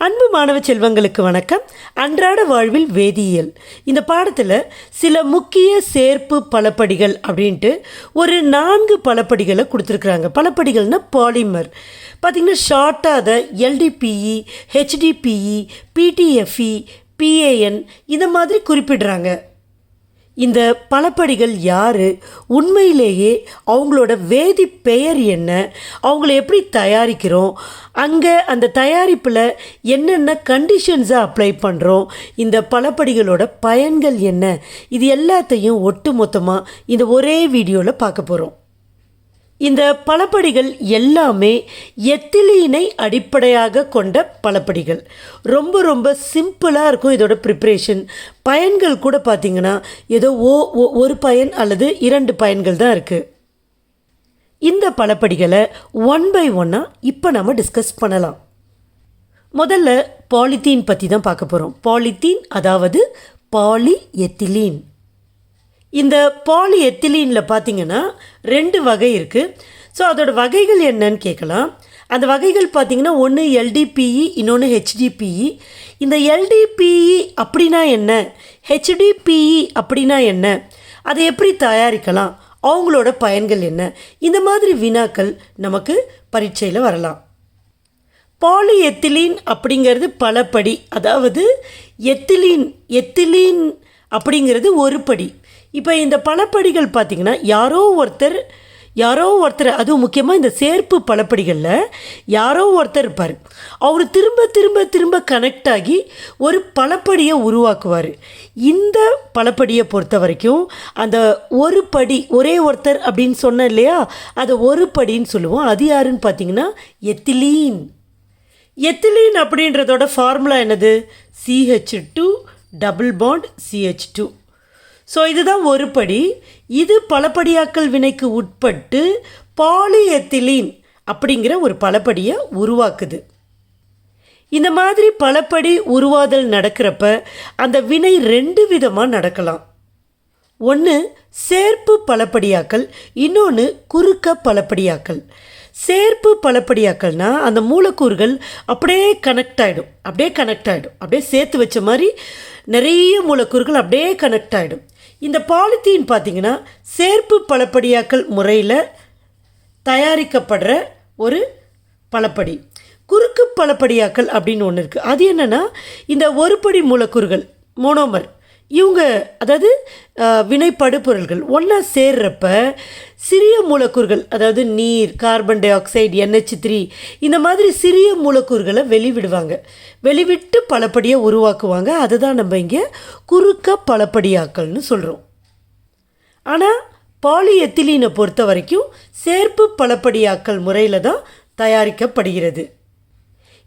அன்பு மாணவ செல்வங்களுக்கு வணக்கம். அன்றாட வாழ்வில் வேதியியல். இந்த பாடத்தில் சில முக்கிய சேர்ப்பு பலப்படிகள் அப்படின்ட்டு ஒரு நான்கு பலப்படிகளை கொடுத்துருக்குறாங்க. பலப்படிகள்னால் பாலிமர். பார்த்திங்கன்னா ஷார்ட்டாக அதை எல்டிபிஇ ஹெச்டிபிஇ பிடிஎஃப்இ பிஏஎன் இந்த மாதிரி குறிப்பிடுறாங்க. இந்த பலப்படிகள் யார்? உண்மையிலேயே அவங்களோட வேதி பெயர் என்ன? அவங்கள எப்படி தயாரிக்கிறோம்? அங்கே அந்த தயாரிப்பில் என்னென்ன கண்டிஷன்ஸை அப்ளை பண்ணுறோம் இந்த பலப்படிகளோட பயன்கள் என்ன? இது எல்லாத்தையும் ஒட்டு மொத்தமாக இந்த ஒரே வீடியோவில் பார்க்க போகிறோம் இந்த பலப்படிகள் எல்லாமே எத்திலீனை அடிப்படையாக கொண்ட பலப்படிகள் ரொம்ப ரொம்ப சிம்பிளாக இருக்கும் இதோட ப்ரிப்ரேஷன் பயன்கள் கூட பார்த்திங்கன்னா ஏதோ ஓ ஒரு பயன் அல்லது இரண்டு பயன்கள் தான் இருக்குது இந்த பலப்படிகளை ஒன் பை ஒன்னாக இப்போ நம்ம டிஸ்கஸ் பண்ணலாம். முதல்ல பாலித்தீன் பற்றி தான் பார்க்க போகிறோம் பாலித்தீன் அதாவது பாலி எத்திலீன் இந்த பாலி எத்திலீனில் பார்த்தீங்கன்னா ரெண்டு வகை இருக்குது ஸோ அதோட வகைகள் என்னன்னு கேட்கலாம். அந்த வகைகள் பார்த்திங்கன்னா ஒன்று எல்டிபிஇ இன்னொன்று ஹெச்டிபிஇ இந்த எல்டிபிஇ அப்படின்னா என்ன? ஹெச்டிபிஇ அப்படின்னா என்ன? அதை எப்படி தயாரிக்கலாம்? அவங்களோட பயன்கள் என்ன? இந்த மாதிரி வினாக்கள் நமக்கு பரீட்சையில் வரலாம். பாலிஎத்திலீன் அப்படிங்கிறது பலபடி அதாவது எத்திலீன் எத்திலீன் அப்படிங்கிறது ஒரு படி. இப்போ இந்த பலப்படிகள் பார்த்திங்கன்னா யாரோ ஒருத்தர் யாரோ ஒருத்தர் அதுவும் முக்கியமாக இந்த சேர்ப்பு பலப்படிகளில் யாரோ ஒருத்தர் இருப்பார். அவர் திரும்ப திரும்ப திரும்ப கனெக்ட் ஆகி ஒரு பலப்படியை உருவாக்குவார். இந்த பலப்படியை பொறுத்த வரைக்கும் அந்த ஒரு படி ஒரே ஒருத்தர் அப்படின்னு சொன்னேன் இல்லையா? அதை ஒரு படின்னு சொல்லுவோம். அது யாருன்னு பார்த்தீங்கன்னா எத்திலீன். எத்திலீன் அப்படின்றதோட ஃபார்முலா என்னது? CH two double bond CH two so இதுதான் ஒரு படி. இது பலப்படியாக்கல் வினைக்கு உட்பட்டு பாலிஎத்திலீன் அப்படிங்கிற ஒரு பலப்படியை உருவாக்குது. இந்த மாதிரி பலப்படி உருவாதல் நடக்கிறப்ப அந்த வினை ரெண்டு விதமாக நடக்கலாம். ஒன்று சேர்ப்பு பலப்படியாக்கல் இன்னொன்று குறுக்க பலப்படியாக்கல் சேர்ப்பு பலப்படியாக்கல்னா அந்த மூலக்கூறுகள் அப்படியே கனெக்ட் ஆகிடும் அப்படியே கனெக்ட் ஆகிடும் அப்படியே சேர்த்து வச்ச மாதிரி நிறைய மூலக்கூறுகள் அப்படியே கனெக்ட் ஆகிடும் இந்த பாலித்தீன் பார்த்தீங்கன்னா சேர்ப்பு பலப்படியாக்கல் முறையில் தயாரிக்கப்படுற ஒரு பழப்படி. குறுக்கு பலப்படியாக்கல் அப்படின்னு ஒன்று இருக்குது அது என்னென்னா இந்த ஒருபடி மூலக்கூறுகள் மோனோமர் இவங்க அதாவது வினைப்படு பொருள்கள் ஒன்றா சேர்றப்ப சிறிய மூலக்கூறுகள் அதாவது நீர் carbon dioxide NH three இந்த மாதிரி சிறிய மூலக்கூறுகளை வெளிவிடுவாங்க. வெளிவிட்டு பலப்படியாக உருவாக்குவாங்க. அதுதான் நம்ம இங்கே குறுக்க பலப்படியாக்கள்னு சொல்கிறோம் ஆனால் பாலிஎத்திலீனை பொறுத்த வரைக்கும் சேர்ப்பு பலப்படியாக்கல் முறையில் தான் தயாரிக்கப்படுகிறது.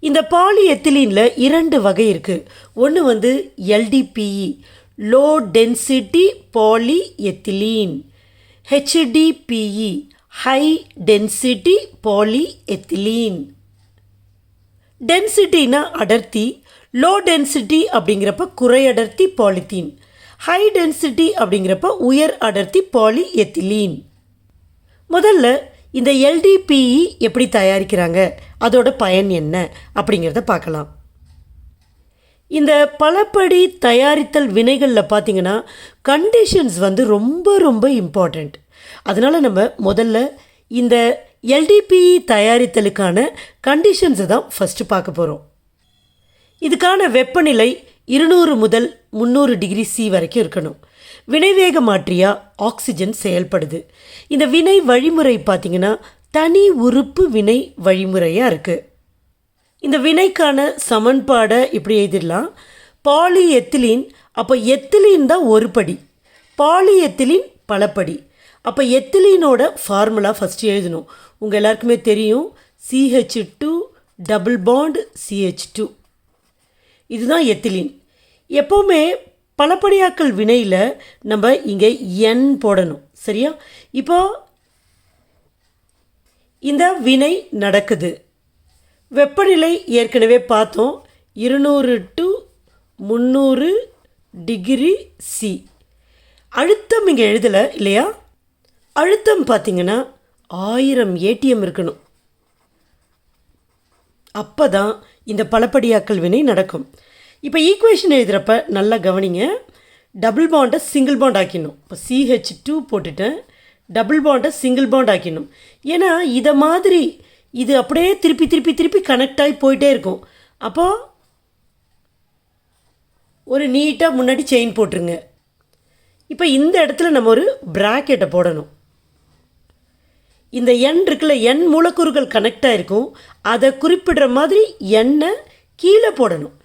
இந்த பாலிஎத்திலீனில் இரண்டு வகை இருக்குது ஒன்று வந்து LDPE low density polyethylene HDPE high density polyethylene டென்சிட்டினா அடர்த்தி லோ டென்சிட்டி அப்படிங்கிறப்ப குறை அடர்த்தி பாலித்தீன் ஹை டென்சிட்டி அப்படிங்கிறப்ப உயர் அடர்த்தி பாலி எத்திலீன் முதல்ல இந்த எல்டிபிஇ எப்படி தயாரிக்கிறாங்க? அதோட பயன் என்ன? அப்படிங்கிறத பார்க்கலாம். இந்த பலப்படி தயாரித்தல் வினைகளில் பார்த்தீங்கன்னா கண்டிஷன்ஸ் வந்து ரொம்ப ரொம்ப இம்பார்ட்டண்ட் அதனால் நம்ம முதல்ல இந்த எல்டிபிஇ தயாரித்தலுக்கான கண்டிஷன்ஸை தான் ஃபஸ்ட்டு பார்க்க போகிறோம் இதுக்கான வெப்பநிலை இருநூறு முதல் முந்நூறு டிகிரி சி வரைக்கும் இருக்கணும். வினைவேக மாற்றியா ஆக்சிஜன் செயல்படுது. இந்த வினை வழிமுறை பார்த்திங்கன்னா தனி உறுப்பு வினை வழிமுறையாக இருக்குது இந்த வினைக்கான சமன்பாடை இப்படி எழுதிடலாம். பாலி எத்திலீன் அப்போ எத்திலீன் தான் ஒரு படி. பாலி பல பலப்படி. அப்போ எத்திலீனோட ஃபார்முலா ஃபஸ்ட்டு எழுதணும். உங்கள் எல்லாருக்குமே தெரியும். CH two double bond CH two இதுதான் எத்திலீன். எப்போவுமே பலப்படியாக்கல் வினையில் நம்ம இங்கே என் போடணும். சரியா? இப்போ இந்த வினை நடக்குது. வெப்பநிலை ஏற்கனவே பார்த்தோம். இருநூறு டு முந்நூறு டிகிரி சி அழுத்தம் இங்கே எழுதலை இல்லையா? அழுத்தம் பார்த்தீங்கன்னா ஆயிரம் ஏடிஎம் இருக்கணும். அப்போ தான் இந்த பலப்படியாக்கல் வினை நடக்கும். இப்போ ஈக்குவேஷன் எழுதுகிறப்ப நல்லா கவனிங்க. டபுள் பாண்டை சிங்கிள் பாண்ட் ஆக்கிடணும். இப்போ சிஹெச் டூ போட்டுட்டேன். டபுள் பாண்டை சிங்கிள் பாண்ட் ஆக்கிடணும். ஏன்னா இதை மாதிரி இது அப்படியே திருப்பி திருப்பி திருப்பி கனெக்ட் ஆகி போயிட்டே இருக்கும். அப்போது ஒரு நீட்டாக முன்னாடி செயின் போட்டுருங்க. இப்போ இந்த இடத்துல நம்ம ஒரு ப்ராக்கெட்டை போடணும். இந்த எண் இருக்குல்ல எண் மூலக்கூறுகள் கனெக்ட் ஆகிருக்கும் அதை குறிப்பிடுற மாதிரி எண்ணை கீழே போடணும்.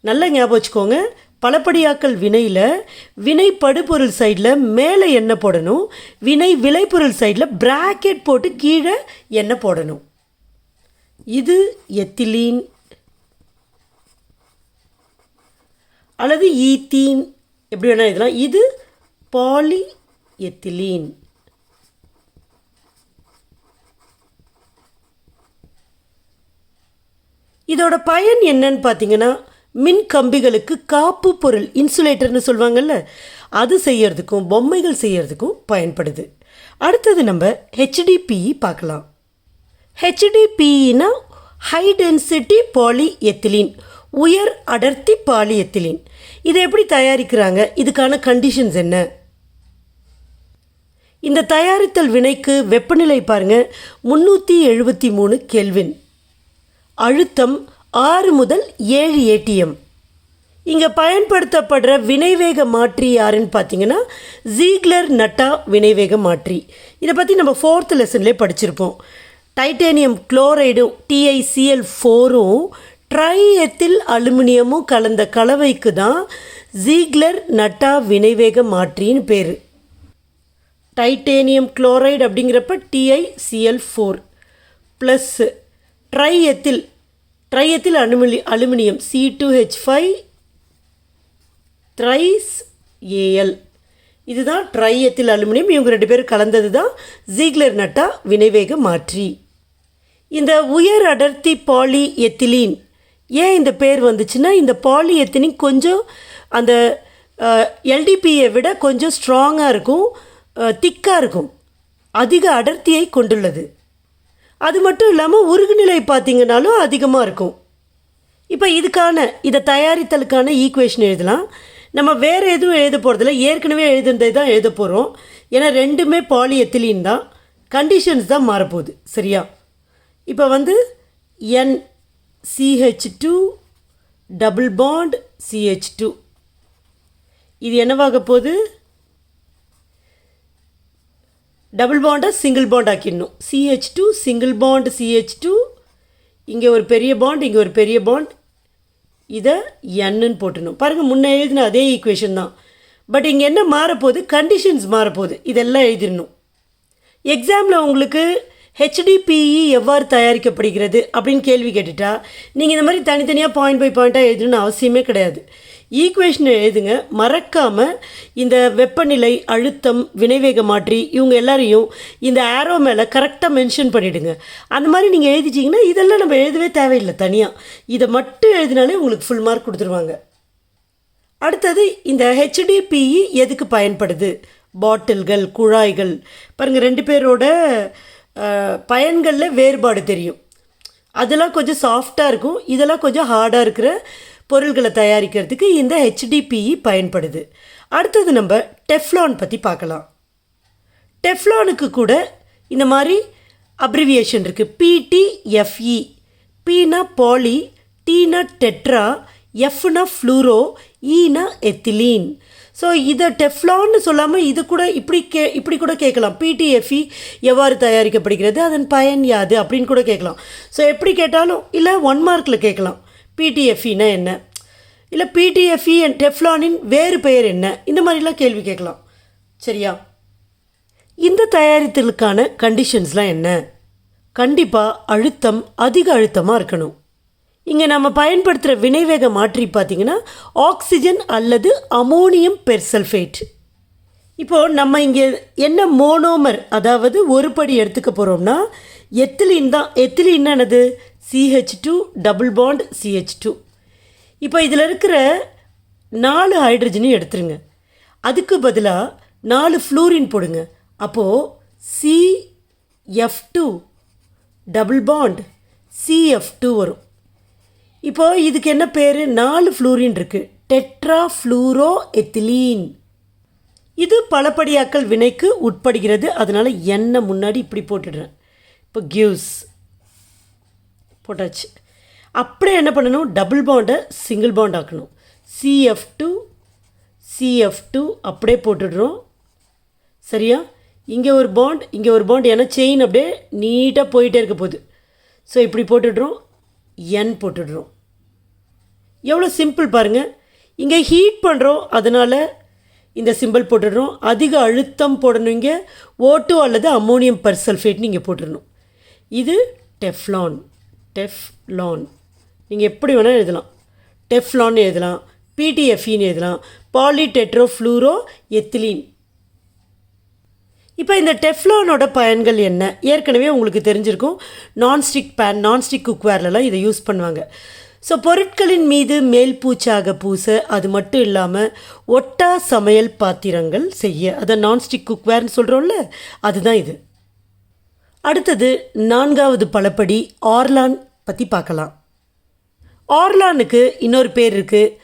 நல்லா ஞாபகம் வச்சுக்கோங்க. பலப்படியாக்கல் வினையில் வினை படுபொருள் சைடில் மேலே எண்ணெய் போடணும். வினை விளைபொருள் சைடில் ப்ராக்கெட் போட்டு கீழே எண்ணெய் போடணும். இது எத்திலீன். அல்லது ஈத்தீன். எப்படி வேணால் இதெல்லாம் இது பாலி எத்திலீன் இதோட பயன் என்னன்னு பார்த்தீங்கன்னா மின் கம்பிகளுக்கு காப்பு பொருள் இன்சுலேட்டர்னு சொல்லுவாங்கல்ல அது செய்யறதுக்கும் பொம்மைகள் செய்யறதுக்கும் பயன்படுது. அடுத்தது நம்ம ஹெச்டிபிஇ பார்க்கலாம். ஹெச்டிபிஇனா ஹை டென்சிட்டி பாலி எத்திலின் உயர் அடர்த்தி பாலி எத்திலின் இதை எப்படி தயாரிக்கிறாங்க? இதுக்கான கண்டிஷன்ஸ் என்ன? இந்த தயாரித்தல் வினைக்கு வெப்பநிலை பாருங்கள் முந்நூற்றி எழுபத்தி மூணு கெல்வின் அழுத்தம் ஆறு முதல் ஏழு ஏடிஎம் இங்கே பயன்படுத்தப்படுற வினைவேக மாற்றி யாருன்னு பார்த்தீங்கன்னா ஜீக்லர் நட்டா வினைவேக மாற்றி. இதை பற்றி நம்ம ஃபோர்த் லெசன்லேயே படிச்சிருப்போம். டைட்டேனியம் குளோரைடும் டிஐசிஎல் ஃபோரும் ட்ரை எத்தில் அலுமினியமும் கலந்த கலவைக்கு தான் ஜீக்லர் நட்டா வினைவேக மாற்றின்னு பேர். டைட்டேனியம் குளோரைடு அப்படிங்கிறப்ப TICL four plus triethyl triethyl alumini aluminium C two H five thrice AL இதுதான் ட்ரையத்தில் அலுமினியம். இவங்க ரெண்டு பேரும் கலந்தது தான் ஜீக்லர் நட்டா வினைவேக மாற்றி. இந்த உயர் அடர்த்தி பாலி எத்திலீன் ஏன் இந்த பேர் வந்துச்சுன்னா இந்த பாலி எத்திலின் கொஞ்சம் அந்த எல்டிபியை விட கொஞ்சம் ஸ்ட்ராங்காக இருக்கும் திக்காக இருக்கும். அதிக அடர்த்தியை கொண்டுள்ளது. அது மட்டும் இல்லாமல் உருகுநிலை பார்த்திங்கனாலும் அதிகமாக இருக்கும். இப்போ இதுக்கான இதை தயாரித்தலுக்கான ஈக்குவேஷன் எழுதலாம். நம்ம வேறு எதுவும் எழுத போகிறதில்ல ஏற்கனவே எழுதுனதை தான் எழுத போகிறோம் ஏன்னா ரெண்டுமே பாலியத்திலீன் தான். கண்டிஷன்ஸ் தான் மாறப்போகுது. சரியா? இப்போ வந்து n CH two double bond CH two இது என்னவாக போகுது? டபுள் பாண்டை single bond ஆக்கிடணும். CH two single bond CH two இங்கே ஒரு பெரிய பாண்ட் இங்கே ஒரு பெரிய பாண்ட் இதை என்னன்னு போட்டுடணும். பாருங்கள் முன்னே எழுதின அதே ஈக்குவேஷன் தான். பட் இங்கே என்ன மாறப்போகுது? கண்டிஷன்ஸ் மாறப்போகுது. இதெல்லாம் எழுதிடணும். எக்ஸாமில் உங்களுக்கு ஹெச்டிபிஇ எவ்வாறு தயாரிக்கப்படுகிறது அப்படின்னு கேள்வி கேட்டுட்டா நீங்கள் இந்த மாதிரி தனித்தனியாக பாயிண்ட் பை பாயிண்ட்டாக எழுதணும்னு அவசியமே கிடையாது. ஈக்குவேஷனை எழுதுங்க. மறக்காமல் இந்த வெப்பநிலை அழுத்தம் வினைவேக மாற்றி இவங்க எல்லாரையும் இந்த ஆரோ மேலே கரெக்டாக மென்ஷன் பண்ணிவிடுங்க அந்த மாதிரி நீங்கள் எழுதிச்சிங்கன்னா இதெல்லாம் நம்ம எழுதவே தேவையில்லை தனியாக இதை மட்டும் எழுதினாலே உங்களுக்கு ஃபுல் மார்க் கொடுத்துருவாங்க. அடுத்தது இந்த ஹெச்டிபிஇ எதுக்கு பயன்படுது? பாட்டில்கள் குழாய்கள். பாருங்கள் ரெண்டு பேரோட பயன்களில் வேறுபாடு தெரியும். அதெல்லாம் கொஞ்சம் சாஃப்டாக இருக்கும். இதெல்லாம் கொஞ்சம் ஹார்டாக இருக்கிற பொருள்களை தயாரிக்கிறதுக்கு இந்த ஹெச்டிபிஇ பயன்படுது. அடுத்தது நம்ம டெஃப்லான் பற்றி பார்க்கலாம். டெஃப்லானுக்கு கூட இந்த மாதிரி அப்ரிவியேஷன் இருக்குது பிடிஎஃப்இ பீனா பாலி டீனா டெட்ரா எஃப்னா ஃப்ளூரோ ஈனா எத்திலீன் ஸோ இதை டெஃப்லான்னு சொல்லாமல் இது கூட இப்படி கே இப்படி கூட கேட்கலாம். பிடிஎஃப்இ எவ்வாறு தயாரிக்கப்படுகிறது அதன் பயன் யாது அப்படின்னு கூட கேட்கலாம். ஸோ எப்படி கேட்டாலும் இல்லை ஒன் மார்க்கில் கேட்கலாம். பிடிஎஃப்இனா என்ன? இல்லை பிடிஎஃப்இ அண்ட் டெஃப்லானின் வேறு பெயர் என்ன? இந்த மாதிரிலாம் கேள்வி கேட்கலாம். சரியா? இந்த தயாரித்தலுக்கான கண்டிஷன்ஸ்லாம் என்ன? கண்டிப்பாக அழுத்தம் அதிக அழுத்தமாக இருக்கணும். இங்கே நம்ம பயன்படுத்துகிற வினைவேக மாற்றி பார்த்திங்கன்னா ஆக்சிஜன் அல்லது அமோனியம் பெர்சல்ஃபேட் இப்போது நம்ம இங்கே என்ன மோனோமர் அதாவது ஒரு படி எடுத்துக்க போகிறோம்னா எத்திலின் தான். எத்திலின் என்னது? CH two double bond CH two இப்போ இதில் இருக்கிற நாலு ஹைட்ரஜனையும் எடுத்துருங்க. அதுக்கு பதிலாக நாலு ஃப்ளூரின் போடுங்க. அப்போது C F two double bond CF two வரும். இப்போது இதுக்கு என்ன பேர்? நாலு ஃப்ளூரின் இருக்குது டெட்ரா ஃப்ளூரோ எத்திலீன் இது பலப்படியாக்கல் வினைக்கு உட்படுகிறது. அதனால் எண்ணெய் முன்னாடி இப்படி போட்டுடுறேன். இப்போ கிவ்ஸ் போட்டாச்சு. அப்படியே என்ன பண்ணணும்? டபுள் பாண்டை சிங்கிள் பாண்ட் ஆக்கணும். சிஎஃப் டூ சிஎஃப் டூ அப்படியே போட்டுடுறோம். சரியா? இங்கே ஒரு பாண்ட் இங்கே ஒரு பாண்ட் ஏன்னா செயின் அப்படியே நீட்டாக போயிட்டே இருக்க போகுது. ஸோ இப்படி போட்டுடுறோம். என் போட்டுடுறோம். எவ்வளோ சிம்பிள் பாருங்கள் இங்கே ஹீட் பண்ணுறோம் அதனால் இந்த சிம்பிள் போட்டுடுறோம் அதிக அழுத்தம் போடணும் இங்கே. ஓட்டோ அல்லது அம்மோனியம் பர்சல்ஃபேட் நீங்கள் போட்டுடணும். இது டெஃப்லான் டெஃப்லான் நீங்கள் எப்படி வேணால் எழுதலாம். டெஃப்லான் எழுதலாம். பிடிஎஃப்இன்னு எழுதலாம் பாலிடெட்ரோ ஃப்ளூரோ எத்திலீன் இப்போ இந்த டெஃப்லானோட பயன்கள் என்ன? ஏற்கனவே உங்களுக்கு தெரிஞ்சிருக்கும். நான்ஸ்டிக் பேன் நான்ஸ்டிக் குக்வேர்லலாம் இதை யூஸ் பண்ணுவாங்க. ஸோ பொருட்களின் மீது மேல் பூச்சாக பூச அது மட்டும் இல்லாமல் ஒட்டா சமையல் பாத்திரங்கள் செய்ய. அதை நான்ஸ்டிக் குக்வேர்னு சொல்கிறோம்ல அதுதான் இது. அடுத்தது நான்காவது பலப்படி ஆர்லான் பற்றி பார்க்கலாம். ஆர்லானுக்கு இன்னொரு பேர் இருக்குது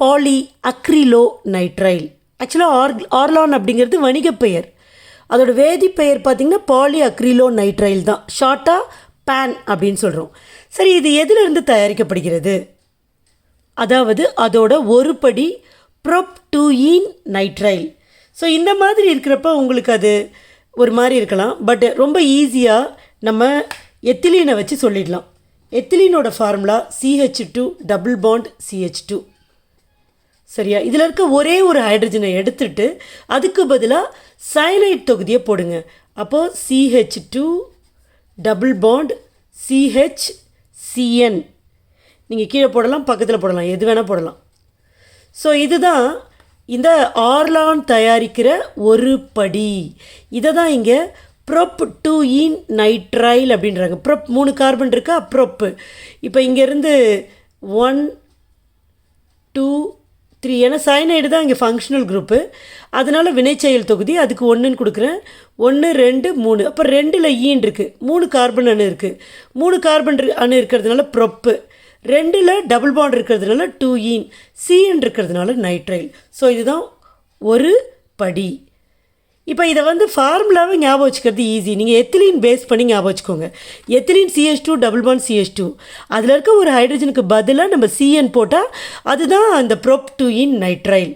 பாலி அக்ரிலோ நைட்ரைல் ஆக்சுவலாக ஆர் ஆர்லான் அப்படிங்கிறது வணிகப் பெயர். அதோட வேதிப்பெயர் பார்த்திங்கன்னா பாலி அக்ரிலோ நைட்ரைல் தான் ஷார்ட்டாக பேன் அப்படின்னு சொல்கிறோம் சரி இது எதிலிருந்து தயாரிக்கப்படுகிறது? அதாவது அதோட ஒரு படி ப்ரொப்டூயின் நைட்ரைல். ஸோ இந்த மாதிரி இருக்கிறப்ப உங்களுக்கு அது ஒரு மாதிரி இருக்கலாம். பட் ரொம்ப ஈஸியாக நம்ம எத்திலீனை வச்சு சொல்லிடலாம். எத்திலீனோட formula CH two double bond CH two சரியா? இதில் இருக்க ஒரே ஒரு ஹைட்ரஜனை எடுத்துட்டு அதுக்கு பதிலாக சைலைட் தொகுதியை போடுங்க. அப்போது CH two double bond CH CN நீங்கள் கீழே போடலாம் பக்கத்தில் போடலாம் எது வேணால் போடலாம். ஸோ இதுதான் இந்த ஆர்லான் தயாரிக்கிற ஒரு படி. இதை தான் இங்கே ப்ரொப் டூ இன் நைட்ரைல் அப்படின்றாங்க. ப்ரொப் மூணு கார்பன் இருக்கா? ப்ரொப்பு. இப்போ இங்கேருந்து ஒன் டூ த்ரீ ஏன்னா சைனைடு தான் இங்கே ஃபங்க்ஷனல் குரூப்பு அதனால் வினைச்செயல் தொகுதி அதுக்கு ஒன்றுன்னு கொடுக்குறேன். ஒன்று ரெண்டு மூணு. அப்போ ரெண்டில் ஈன் e இருக்குது மூணு கார்பன் அணு இருக்குது மூணு கார்பன் அணு இருக்கிறதுனால ப்ரொப்பு. ரெண்டில் டபுள் பாண்ட் இருக்கிறதுனால டூ ஈன் சிஎன் இருக்கிறதுனால நைட்ரைல் ஸோ இதுதான் ஒரு படி. இப்போ இதை வந்து ஃபார்முலாவை ஞாபகம் வச்சுக்கிறது ஈஸி நீங்கள் எத்திலின் பேஸ் பண்ணி ஞாபகம் வச்சுக்கோங்க. Ethylene CS two double one CS two அதில் இருக்க ஒரு ஹைட்ரஜனுக்கு பதிலாக நம்ம சிஎன் போட்டால் அதுதான் அந்த ப்ரோப் டூ இன் நைட்ரைல்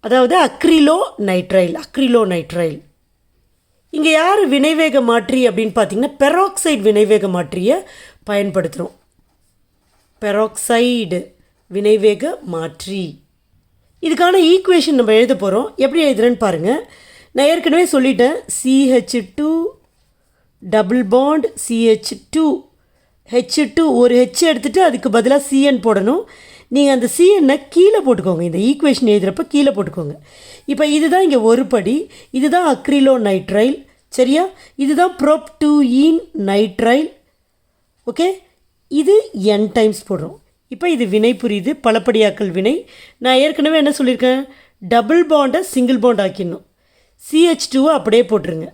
அதாவது அக்ரிலோ நைட்ரைல் அக்ரிலோ நைட்ரைல் இங்கே யார் வினைவேக மாற்றி அப்படின்னு பார்த்தீங்கன்னா பெராக்சைடு வினைவேக மாற்றியை பயன்படுத்துகிறோம் பெராக்சைடு வினைவேக மாற்றி. இதுக்கான ஈக்குவேஷன் நம்ம எழுத போகிறோம் எப்படி எழுதுறேன்னு பாருங்கள் நான் ஏற்கனவே சொல்லிட்டேன். CH two double bond CH two H two ஒரு ஹெச் எடுத்துகிட்டு அதுக்கு பதிலாக சிஎன் போடணும். நீங்கள் அந்த சிஎன்னை கீழே போட்டுக்கோங்க. இந்த ஈக்குவேஷன் எழுதுகிறப்ப கீழே போட்டுக்கோங்க. இப்போ இதுதான் இங்கே ஒரு படி. இதுதான் அக்ரிலோ நைட்ரைல் சரியா? இதுதான் prop two ene nitrile okay இது என் டைம்ஸ் போடுறோம். இப்போ இது வினை புரியுது. பலப்படியாக்கல் வினை. நான் ஏற்கனவே என்ன சொல்லியிருக்கேன்? டபுள் பாண்டை சிங்கிள் பாண்ட் ஆக்கிடணும். சிஹெச் டூவை அப்படியே போட்டுருங்க.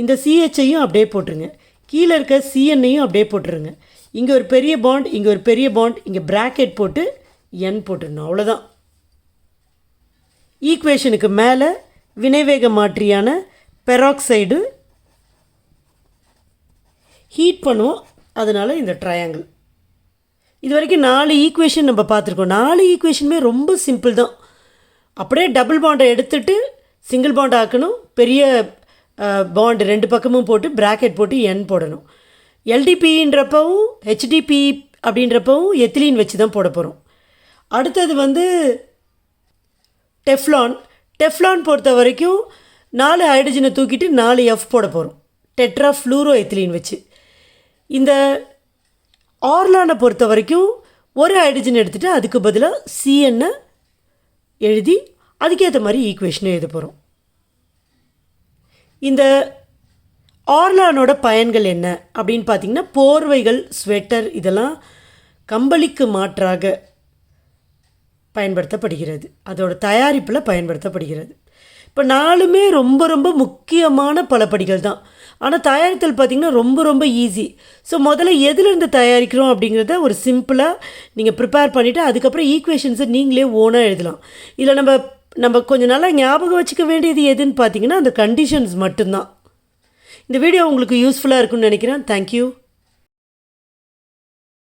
இந்த சிஹெச்சையும் அப்படியே போட்டுருங்க. கீழே இருக்க சிஎன்னையும் அப்படியே போட்டுருங்க. இங்கே ஒரு பெரிய பாண்ட் இங்கே ஒரு பெரிய பாண்ட் இங்கே ப்ராக்கெட் போட்டு என் போட்டுருணும் அவ்வளோதான் ஈக்குவேஷனுக்கு மேலே வினைவேக மாற்றியான பெராக்சைடு ஹீட் பண்ணுவோம். அதனால் இந்த ட்ரையாங்கிள் இது வரைக்கும் நாலு ஈக்குவேஷன் நம்ம பார்த்துருக்கோம். நாலு ஈக்குவேஷனுமே ரொம்ப சிம்பிள் தான். அப்படியே டபுள் பாண்டை எடுத்துகிட்டு சிங்கிள் பாண்ட் ஆக்கணும் பெரிய பாண்ட் ரெண்டு பக்கமும் போட்டு ப்ராக்கெட் போட்டு என் போடணும். எல்டிபின்றப்பவும் ஹெச்டிபி அப்படின்றப்பவும் எத்திலீன் வச்சு தான் போட போகிறோம் அடுத்தது வந்து டெஃப்லான் டெஃப்லான் பொறுத்த வரைக்கும் நாலு ஹைட்ரஜனை தூக்கிட்டு நாலு எஃப் போட போகிறோம் டெட்ரா ஃப்ளூரோ எத்திலின் வச்சு. இந்த ஆர்லானை பொறுத்த வரைக்கும் ஒரு ஹைட்ரஜன் எடுத்துகிட்டு அதுக்கு பதிலாக சிஎன்னை எழுதி அதுக்கேற்ற மாதிரி ஈக்குவேஷனை எழுத போகிறோம் இந்த ஆர்லானோட பயன்கள் என்ன அப்படின்னு பார்த்தீங்கன்னா போர்வைகள் ஸ்வெட்டர் இதெல்லாம் கம்பளிக்கு மாற்றாக பயன்படுத்தப்படுகிறது. அதோட தயாரிப்பில் பயன்படுத்தப்படுகிறது. இப்போ நாலுமே ரொம்ப ரொம்ப முக்கியமான பல படிகள் தான். ஆனால் தயாரித்தல் பார்த்திங்கன்னா ரொம்ப ரொம்ப ஈஸி ஸோ முதல்ல எதுலேருந்து தயாரிக்கிறோம் அப்படிங்கிறத ஒரு சிம்பிளாக நீங்கள் ப்ரிப்பேர் பண்ணிவிட்டு அதுக்கப்புறம் ஈக்குவேஷன்ஸை நீங்களே ஓனாக எழுதலாம். இல்லை நம்ம நம்ம கொஞ்சம் நல்லா ஞாபகம் வச்சுக்க வேண்டியது எதுன்னு பார்த்தீங்கன்னா அந்த கண்டிஷன்ஸ் மட்டும்தான். இந்த வீடியோ உங்களுக்கு யூஸ்ஃபுல்லாக இருக்கும்னு நினைக்கிறேன். தேங்க்யூ